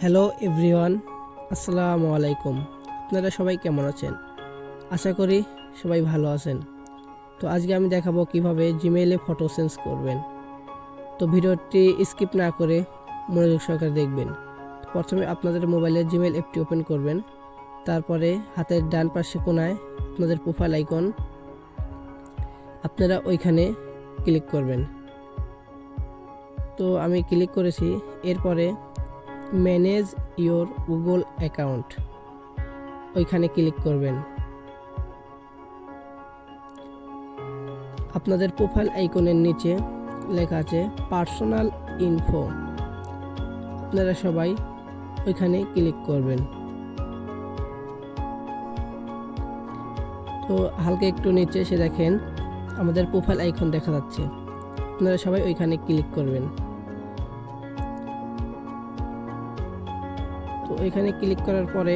Hello everyone, আসসালামু আলাইকুম। আপনারা সবাই কেমন আছেন? আশা করি সবাই ভালো আছেন। তো আজকে আমি দেখাবো কীভাবে জিমেইলে ফটো চেঞ্জ করবেন। তো ভিডিওটি স্কিপ না করে মনোযোগ সহকারে দেখবেন। প্রথমে আপনাদের মোবাইলে জিমেইল অ্যাপটি ওপেন করবেন। তারপরে হাতের ডান পাশে কোনায় আপনাদের প্রোফাইল আইকন আপনারা ওইখানে ক্লিক করবেন। তো আমি ক্লিক করেছি, এরপরে ম্যানেজ ইওর গুগল অ্যাকাউন্ট। ওইখানে ক্লিক করবেন। আপনাদের প্রোফাইল আইকনের নিচে লেখা আছে পার্সোনাল ইনফো। আপনারা সবাই ওইখানে ক্লিক করবেন। তো হালকা একটু নিচে এসে দেখেন, আমাদের প্রোফাইল আইকন দেখা যাচ্ছে। আপনারা সবাই ওইখানে ক্লিক করবেন। তো এখানে ক্লিক করার পরে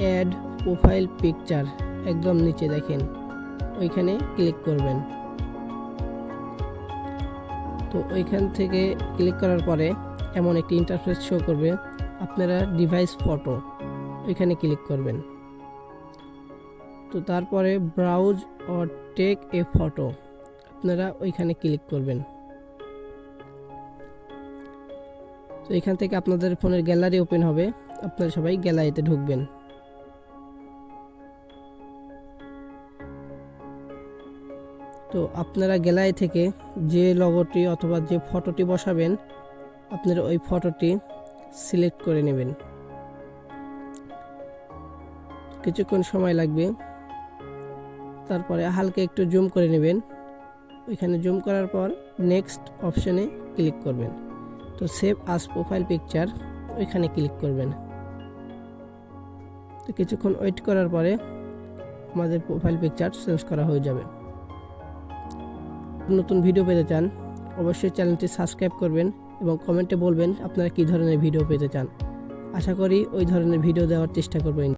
অ্যাড প্রোফাইল পিকচার একদম নিচে দেখেন, ওইখানে ক্লিক করবেন। তো ওইখান থেকে ক্লিক করার পরে এমন একটি ইন্টারফেস শো করবে, আপনারা ডিভাইস ফটো ওইখানে ক্লিক করবেন। তো তারপরে browse or take a photo আপনারা ওইখানে ক্লিক করবেন। তো এখান থেকে আপনাদের ফোনের গ্যালারি ওপেন হবে। আপনারা সবাই গ্যালারিতে ঢুকবেন। তো আপনারা গ্যালারি থেকে যে লগোটি অথবা যে ফটোটি বসাবেন, আপনারা ওই ফটোটি সিলেক্ট করে নেবেন। কিছুক্ষণ সময় লাগবে। তারপরে হালকা একটু জুম করে নেবেন। ওইখানে জুম করার পর নেক্সট অপশনে ক্লিক করবেন। তো সেভ আস প্রোফাইল পিকচার ওইখানে ক্লিক করবেন। তো কিছুক্ষণ ওয়েট করার পরে আমাদের প্রোফাইল পিকচার চেঞ্জ করা হয়ে যাবে। নতুন ভিডিও পেতে চান, অবশ্যই চ্যানেলটি সাবস্ক্রাইব করবেন এবং কমেন্টে বলবেন আপনারা কী ধরনের ভিডিও পেতে চান। আশা করি ওই ধরনের ভিডিও দেওয়ার চেষ্টা করবেন